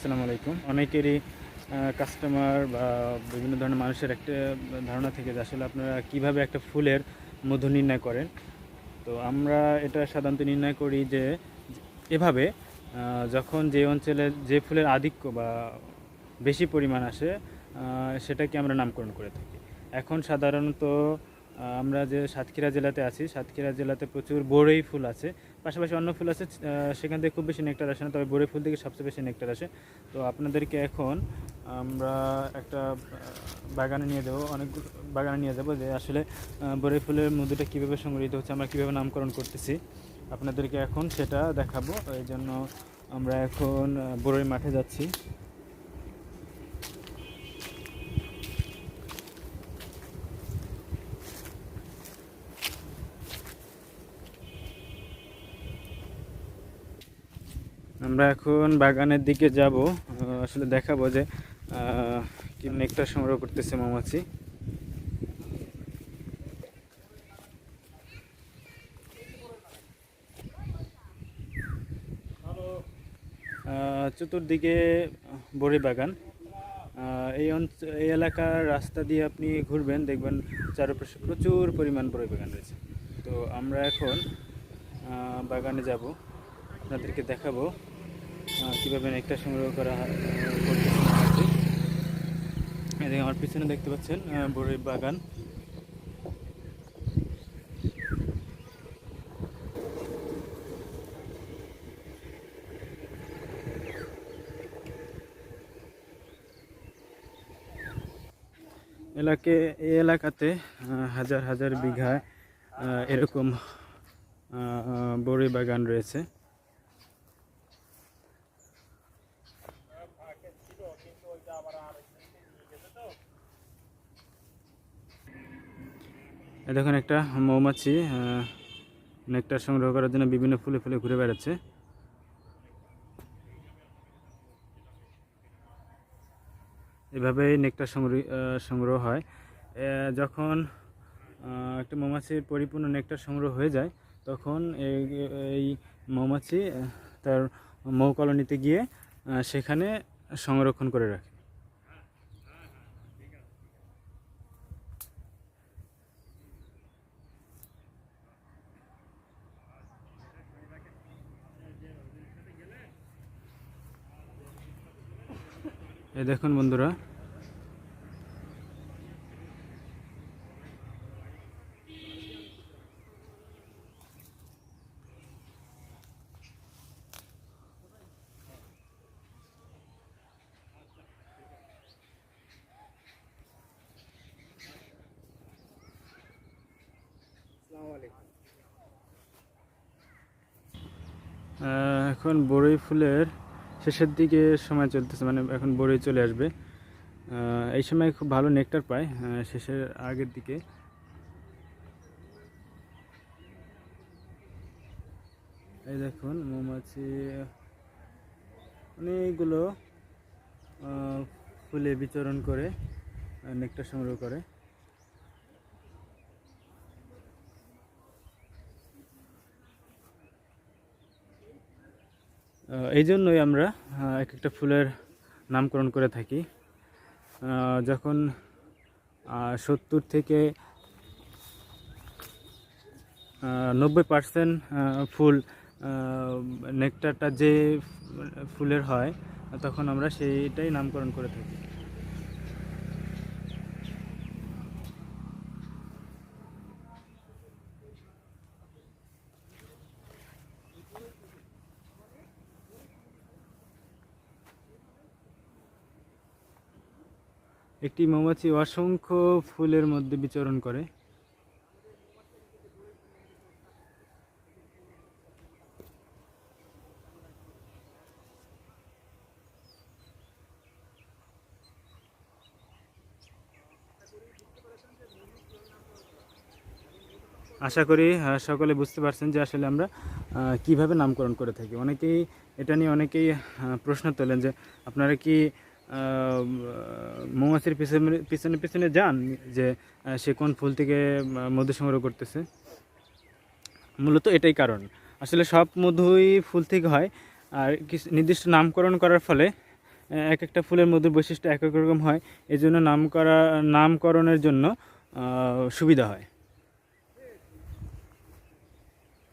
আসসালামু আলাইকুম। অনেকেরই কাস্টমার বা বিভিন্ন ধরনের মানুষের একটা ধারণা থেকে যে আসলে আপনারা কীভাবে একটা ফুলের মধু নির্ণয় করেন। তো আমরা এটা সাধারণত নির্ণয় করি যে, এভাবে যখন যে অঞ্চলে যে ফুলের আধিক্য বা বেশি পরিমাণ আসে সেটাকে আমরা নামকরণ করে থাকি। এখন সাধারণত আমরা যে সাতক্ষীরা জেলাতে আছি সাতক্ষীরা জেলাতে প্রচুর বড়ই ফুল আছে। পাশাপাশি অন্য ফুল আছে সেখান থেকে খুব বেশি নেকটার আসে না তবে বড়ই ফুল থেকে সবচেয়ে বেশি নেকটার আসে। তো আপনাদেরকে এখন আমরা একটা বাগানে নিয়ে যাব অনেক বাগানে নিয়ে যাব যে আসলে আহ, ফুলের মধুটা কীভাবে সংগৃহীত হচ্ছে আমরা কীভাবে নামকরণ করতেছি। আপনাদেরকে এখন সেটা দেখাবো এই জন্য আমরা এখন বড়ই মাঠে যাচ্ছি। আমরা এখন বাগানের দিকে যাব। আসলে দেখাবো যে কি নেকটার সংগ্রহ করতেছে মৌমাছি। চতুর্দিকে বড়ি বাগান। এই এই এলাকার রাস্তা দিয়ে আপনি ঘুরবেন, দেখবেন চারপাশে প্রচুর পরিমাণ বড়ি বাগান রয়েছে। তো আমরা এখন বাগানে যাব। আপনাদেরকে দেখাবো। কীভাবে নেকটা সংগ্রহ করা হয় দেখুন, আমার পিছনে দেখতে পাচ্ছেন বড়ই বাগান। এলাকে এই এলাকাতে হাজার হাজার বিঘা এরকম বড়ি বাগান রয়েছে। দেখুন একটা মৌমাছি নেকটার সংগ্রহ করার জন্য বিভিন্ন ফুলে ফুলে ঘুরে বেড়াচ্ছে। এভাবেই নেকটার সংগ্রহ সংগ্রহ হয়। যখন একটা মৌমাছির পরিপূর্ণ নেকটার সংগ্রহ হয়ে যায়, তখন এই এই মৌমাছি তার মৌ কলোনিতে গিয়ে সেখানে সংরক্ষণ করে রাখে। এই দেখুন বন্ধুরা। এখন বড়ই ফুলের শেষের দিকে সময় চলতেছে মানে এখন বড়ই চলে আসবে। এই সময় খুব ভালো নেকটার পায় শেষের আগের দিকে। এই দেখুন মৌমাছি অনেকগুলো ফুলে বিচরণ করে আহ, নেকটার সংগ্রহ করে। এই জন্যই আমরা এক একটা ফুলের নামকরণ করে থাকি। যখন সত্তর থেকে নব্বই পার্সেন্ট ফুল নেকটারটা যে ফুলের হয়, তখন আমরা সেইটাই নামকরণ করে থাকি। একটি মৌমাছি অসংখ্য ফুলের মধ্যে বিচরণ করে। আশা করি সকলে বুঝতে পারছেন যে আসলে আমরা কীভাবে নামকরণ করে থাকি। অনেকেই এটা নিয়ে অনেকেই প্রশ্ন তোলেন যে আপনারা কি মৌমাছির পিছনে পিছনে পিছনে যান যে সে কোন ফুল থেকে মধু সংগ্রহ করতেছে। মূলত এটাই কারণ। আসলে সব মধুই ফুল থেকে হয়, আর কিছু নির্দিষ্ট নামকরণ করার ফলে এক একটা ফুলের মধুর বৈশিষ্ট্য এক এক রকম হয়। এই জন্য নাম করা নামকরণের জন্য সুবিধা হয়।